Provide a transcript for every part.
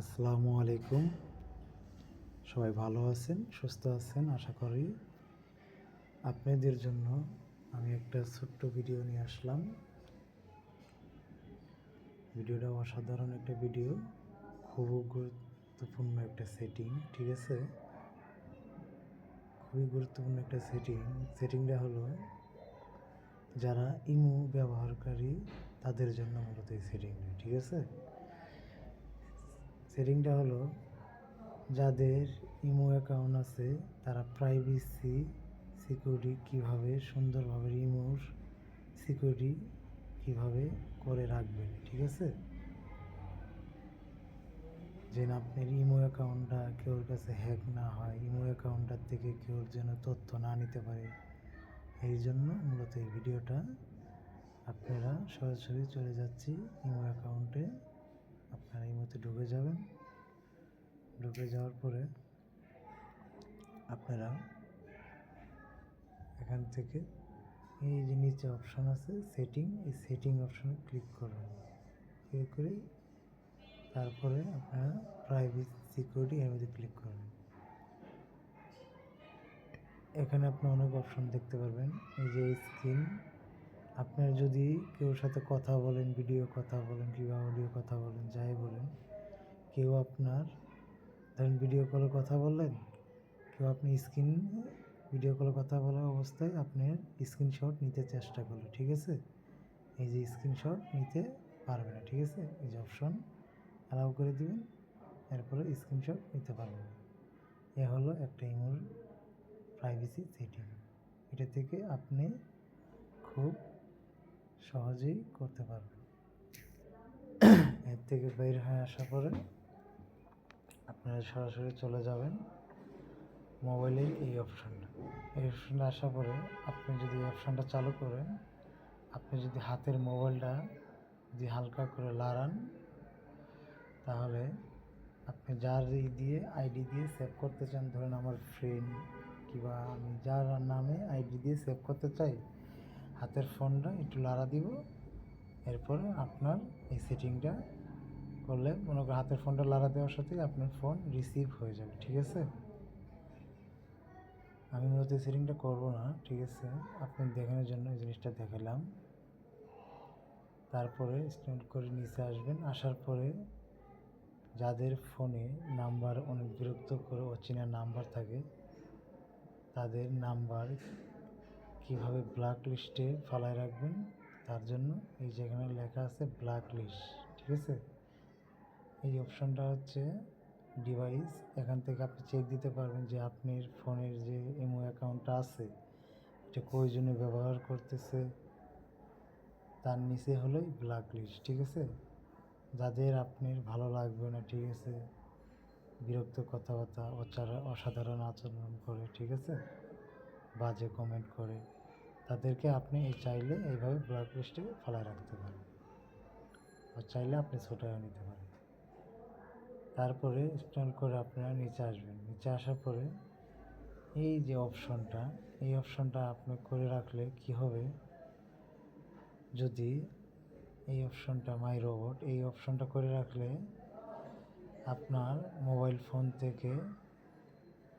আসসালামু আলাইকুম। সবাই ভালো আছেন, সুস্থ আছেন, আশা করি। আপনাদের জন্য আমি একটা ছোট্ট ভিডিও নিয়ে আসলাম। ভিডিওটা অসাধারণ একটা ভিডিও খুব গুরুত্বপূর্ণ একটা সেটিং ঠিক আছে? খুবই গুরুত্বপূর্ণ একটা সেটিং সেটিংটা হলো, যারা ইমো ব্যবহারকারী, তাদের জন্য মূলত এই সেটিংটা ঠিক আছে? সেটিংটা হলো যাদের ইমো অ্যাকাউন্ট আছে, তারা প্রাইভেসি সিকিউরিটি কীভাবে, সুন্দরভাবে ইমোর সিকিউরিটি কীভাবে করে রাখবেন, ঠিক আছে? যেন আপনার ইমো অ্যাকাউন্টটা কেউর কাছে হ্যাক না হয়, ইমো অ্যাকাউন্টটার থেকে কেউর যেন তথ্য না নিতে পারে। এই জন্য মূলত এই ভিডিওটা আপনারা সরাসরি চলে যাচ্ছি ইমো অ্যাকাউন্টে। আপনারা এই মধ্যে ঢুকে যাবেন। ঢুকে যাওয়ার পরে আপনারা এখান থেকে এই যে নিচে অপশান আছে সেটিং এই সেটিং অপশানে ক্লিক করবেন ক্লিক করে তারপরে আপনারা প্রাইভেসি সিকিউরিটি এর মধ্যে ক্লিক করবেন। এখানে আপনি অনেক অপশন দেখতে পারবেন। এই যে স্ক্রিন আপনার যদি কেউ সাথে কথা বলেন ভিডিও কথা বলেন কিংবা অডিও কথা বলেন, যাই বলেন, কেউ আপনার, ধরেন ভিডিও কলে কথা বললেন, কেউ আপনি স্ক্রিন ভিডিও কলে কথা বলা অবস্থায় আপনি স্ক্রিনশট নিতে চেষ্টা করল, ঠিক আছে? এই যে স্ক্রিনশট নিতে পারবে না, ঠিক আছে? এই যে অপশন অ্যালাউ করে দিবেন, এরপরে স্ক্রিনশট নিতে পারবেন। এ হলো একটা ইমোর প্রাইভেসি সেটিং এটা থেকে আপনি খুব সহজেই করতে পারবেন এর থেকে বের হয়ে আসার পরে আপনারা সরাসরি চলে যাবেন মোবাইলের এই অপশানটা। এই অপশানটা আসার পরে আপনি যদি এই অপশানটা চালু করেন, আপনি যদি হাতের মোবাইলটা যদি হালকা করে লাড়ান তাহলে আপনি যার ই দিয়ে, আইডি দিয়ে সেভ করতে চান, ধরেন আমার ফ্রেন্ড কিংবা আমি যার নামে আইডি দিয়ে সেভ করতে চাই হাতের ফোনটা একটু লাড়া দিব। এরপরে আপনার এই সেটিংটা করলে মনে করেন হাতের ফোনটা লাড়া দেওয়ার সাথে আপনার ফোন রিসিভ হয়ে যাবে, ঠিক আছে? আমি মূলত এই সেটিংটা করব না, ঠিক আছে? আপনি দেখানোর জন্য এই জিনিসটা দেখালাম। তারপরে স্ক্রিন করে নিচে আসবেন, আসার পরে যাদের ফোনে নাম্বার অনেক বিরক্ত করে অচেনা নাম্বার থাকে, তাদের নাম্বার কীভাবে ব্ল্যাক লিস্টে ফালায় রাখবেন, তার জন্য এই যেখানে লেখা আছে ব্ল্যাক লিস্ট ঠিক আছে? এই অপশনটা হচ্ছে ডিভাইস এখান থেকে আপনি চেক দিতে পারবেন যে আপনার ফোনের যে এমও অ্যাকাউন্টটা আছে, এটা কই জন্য ব্যবহার করতেছে। তার নিচে হলোই ব্ল্যাক লিস্ট ঠিক আছে? যাদের আপনার ভালো লাগবে না, ঠিক আছে? বিরক্ত কথাবার্তা, অচারা, অসাধারণ আচরণ করে, ঠিক আছে? বাজে কমেন্ট করে। তাদেরকে আপনি এই চাইলে এইভাবে ব্ল্যাক লিস্টে ফেলায় রাখতে পারেন। আর চাইলে আপনি ছোটাও নিতে পারেন। তারপরে স্ক্রল করে আপনারা নিচে আসবেন। নিচে আসার পরে এই যে অপশনটা এই অপশনটা আপনি করে রাখলে কি হবে? যদি এই অপশনটা মাই রোবট এই অপশনটা করে রাখলে আপনার মোবাইল ফোন থেকে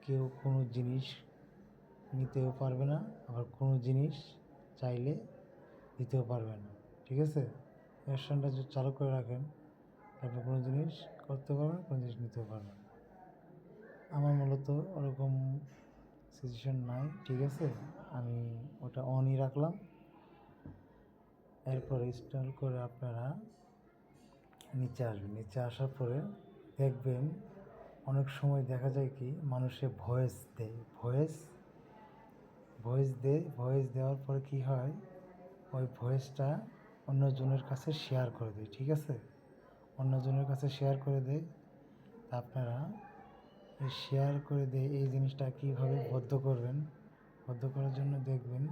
কেউ কোনো জিনিস নিতেও পারবে না, আবার কোনো জিনিস চাইলে দিতেও পারবে না, ঠিক আছে? অপশনটা যদি চালু করে রাখেন আপনি কোনো জিনিস করতে পারবেন কোনো জিনিস নিতেও পারবেন আমার মূলত ওরকম সিচুয়েশন নাই, ঠিক আছে? আমি ওটা অনই রাখলাম। এরপর ইনস্টল করে আপনারা নিচে আসবেন। নিচে আসার পরে দেখবেন অনেক সময় দেখা যায় কি, মানুষে ভয়েস দেয়। ভয়েস ভয়েস দেয় ভয়েস দেওয়ার পরে কি হয়? ওই ভয়েসটা অন্যজনের কাছে শেয়ার করে দেয়, ঠিক আছে? অন্যজনের কাছে শেয়ার করে দেয় আপনারা শেয়ার করে দেয় এই জিনিসটা কীভাবে বদ্ধ করবেন? বদ্ধ করার জন্য দেখবেন,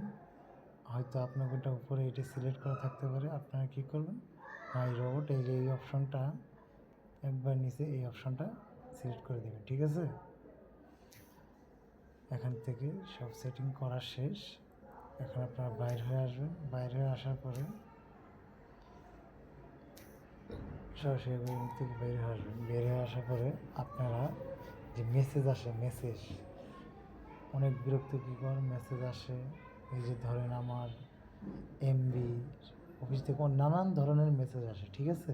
হয়তো আপনার ওটা উপরে এটি সিলেক্ট করা থাকতে পারে, আপনারা কী করবেন? মাই রোবট এই যে এই অপশনটা একবার নিচে এই অপশনটা সিলেক্ট করে দেবেন, ঠিক আছে? এখান থেকে সব সেটিং করা শেষ। এখন আপনারা বাইর হয়ে আসবেন। বাইরে হয়ে আসার পরে সরাসরি থেকে বের হয়ে আসবেন। বের হয়ে আসার পরে আপনারা যে মেসেজ আসে মেসেজ অনেক বিরক্তিকর মেসেজ আসে। এই যে ধরেন আমার এমবি অফিস থেকে নানান ধরনের মেসেজ আসে, ঠিক আছে?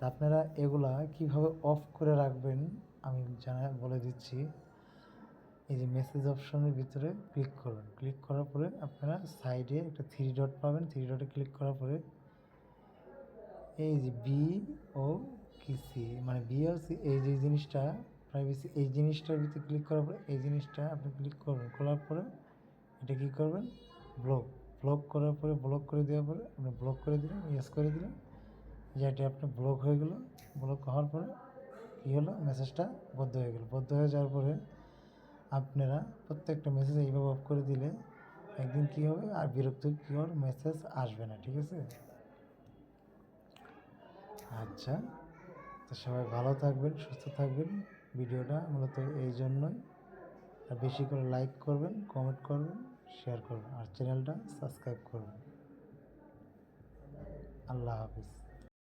আপনারা এগুলা কীভাবে অফ করে রাখবেন আমি জানা, বলে দিচ্ছি। এই যে মেসেজ অপশনের ভিতরে ক্লিক করবেন ক্লিক করার পরে আপনারা সাইডে একটা থ্রি ডট পাবেন। থ্রি ডটে ক্লিক করার পরে এই যে বি ও কি সি মানে বি ও সি এই যে জিনিসটা প্রাইভেসি এই জিনিসটার ভিতরে ক্লিক করার পরে এই জিনিসটা আপনি ক্লিক করবেন। করার পরে এটা কী করবেন? ব্লক ব্লক করার পরে ব্লক করে দেওয়ার পরে আপনি ব্লক করে দিলেন ইয়েস করে দিলেন। যে এটা আপনার ব্লক হয়ে গেল। ব্লক হওয়ার পরে কী হলো? মেসেজটা বদ্ধ হয়ে গেল। বদ্ধ হয়ে যাওয়ার পরে আপনারা প্রত্যেকটা মেসেজ এইভাবে অফ করে দিলে একদিন কী হবে আর বিরক্ত বিরক্তিকর মেসেজ আসবে না, ঠিক আছে? আচ্ছা তো সবাই ভালো থাকবেন, সুস্থ থাকবেন। ভিডিওটা মূলত এই জন্যই। আর বেশি করে লাইক করবেন কমেন্ট করবেন শেয়ার করবেন। আর চ্যানেলটা সাবস্ক্রাইব করবেন। আল্লাহ হাফিজ।